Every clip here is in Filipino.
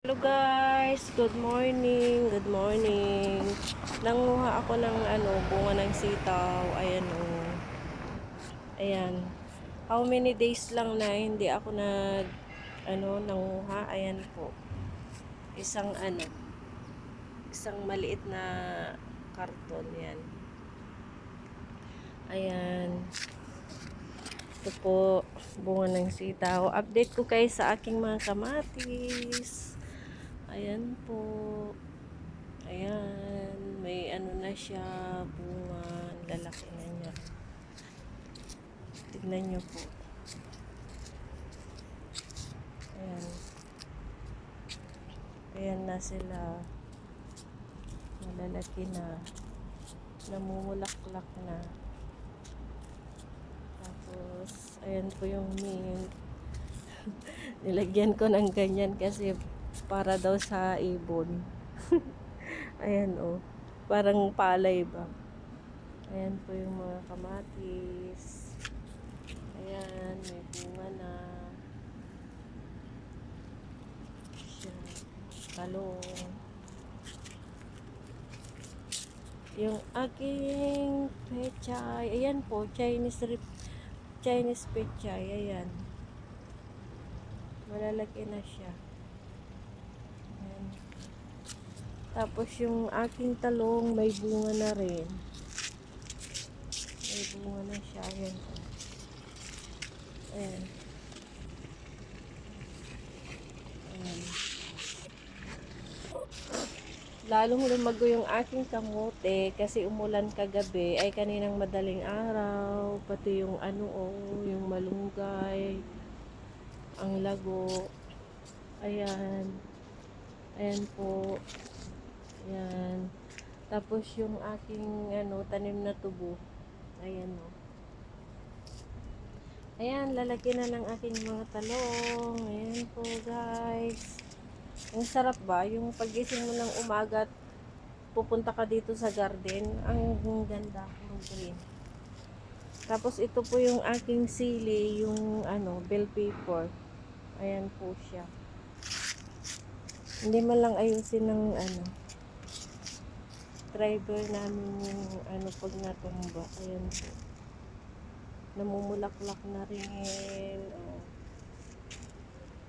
Hello guys, good morning, good morning. Nanguha ako ng ano, bunga ng sitaw. Ayan oh. Ayan. How many days lang na hindi ako nag ano, nanguha. Ayan po. Isang ano, isang maliit na karton yan. Ayan. Ito po, bunga ng sitaw. Update ko kayo sa aking mga kamatis. Ayan po. Ayan. May ano na siya, bunga. Lalaki na niya. Tignan niyo po. Ayan. Ayan na sila. Malalaki na. Namumulaklak na. Tapos, ayan po yung mint. Nilagyan ko ng ganyan kasi para daw sa ibon. ayan oh. Parang palay ba? Ayan po yung mga kamatis. Ayan, may bunga na. Talong. Yung aking pechay. Ayan po, Chinese rip Chinese pechay. Ayan. Malalaki na siya. Ayan. Tapos yung aking talong may bunga na rin. May bunga na siya. Ayan. Ayan. Ayan. Lalong lumago yung aking kamote kasi umulan kagabi ay kaninang madaling araw pati yung ano oh, yung malunggay ang lago ayan ayan po ayan tapos yung aking ano tanim na tubo ayan oh ayan lalaki na ng aking mga talong ayan po guys ang sarap ba? Yung pagising mo ng umaga at pupunta ka dito sa garden, ang ganda, ang green. Tapos ito po yung aking sili, yung ano, bell pepper. Ayan po siya. Hindi man lang ayusin ng ano, driver namin yung ano pag natumba. Ayan po. Namumulaklak na rin. Oh.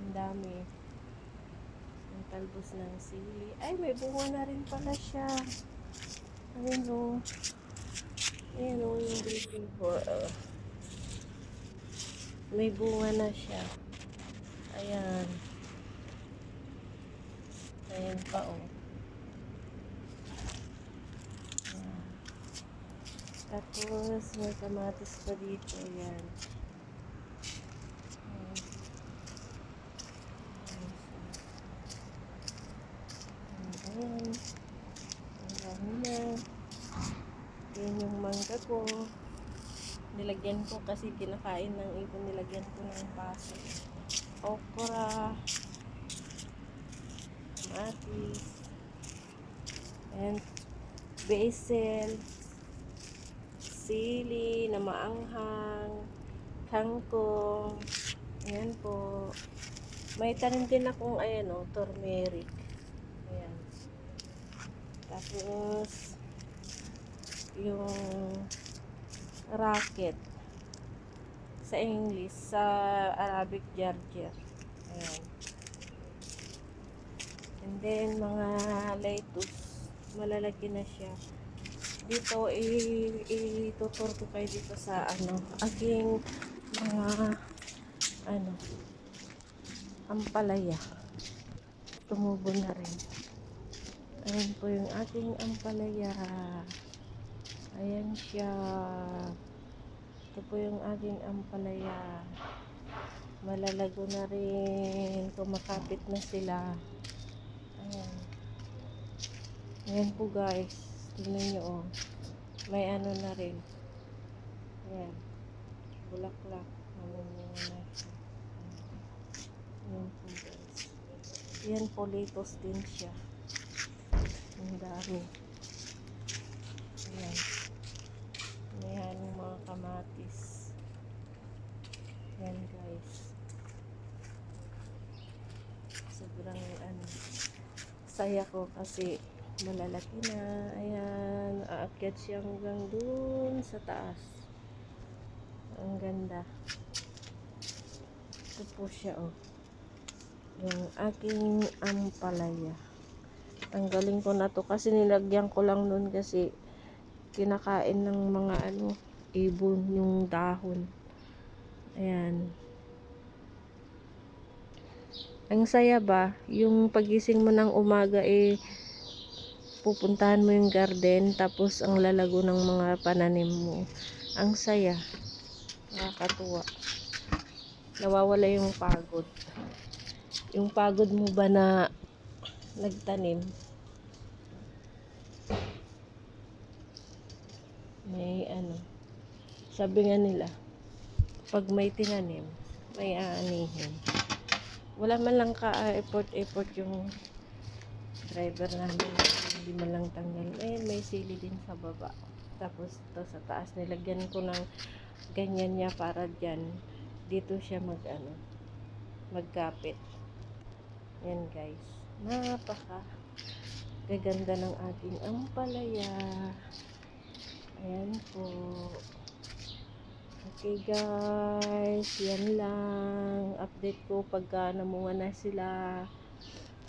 Ang dami. Ang talbos ng sili. Ay, may bunga na rin pala siya. Ayan o. Ayan o, yung baby for, uh, may bunga na siya. Ayan. Ayan pa o. Ayan. Tapos, may kamatis pa dito. Ayan. Ayan. Ayan. Ayan. Na. Yan yung mangga ko. Nilagyan ko kasi kinakain ng ibon. Nilagyan ko ng paso. Okra. Kamatis. And basil. Sili na maanghang. Kangkong. Ayan po. May tanim din akong ayan o, turmeric. Ayan. Tapos, yung racket sa English, sa Arabic jarjar. Ayan. And then, mga lettuce, malalaki na siya. Dito, i- itutur ko kayo dito sa, ano, aking mga, ano, ampalaya. Tumubo na rin. Ayan po yung aking ampalaya. Ayan siya. Ito po yung aking ampalaya. Malalago na rin. Kumakapit na sila. Ayan. Po guys. Tingnan nyo oh. May ano na rin. Ayan. Bulaklak. Namumuna na siya. Ayan po guys. Ayan po litos din siya. Ang dami. Ayan. Ayan yung mga kamatis. Ayan guys. Sobrang ano. saya ko kasi malalaki na. Ayan, aakyat siya hanggang dun sa taas. Ang ganda. Ito po siya, oh. Yung aking ampalaya. Ang galing ko na to kasi nilagyan ko lang nun kasi kinakain ng mga ano, ibon yung dahon. Ayan. Ang saya ba, yung pagising mo ng umaga eh, pupuntahan mo yung garden tapos ang lalago ng mga pananim mo. Ang saya. Nakakatuwa. Nawawala yung pagod. Yung pagod mo ba na nagtanim? May ano, sabi nga nila, pag may tinanim, may aanihin. Wala man lang ka-effort-effort yung driver namin. Hindi man lang tanggal. Eh, may sili din sa baba. Tapos ito sa taas, nilagyan ko ng ganyan niya para dyan. Dito siya mag ano, magkapit. Yan guys. Napaka gaganda ng ating ampalaya. Ayan po. Okay guys, yan lang. Update ko pagka namunga na sila.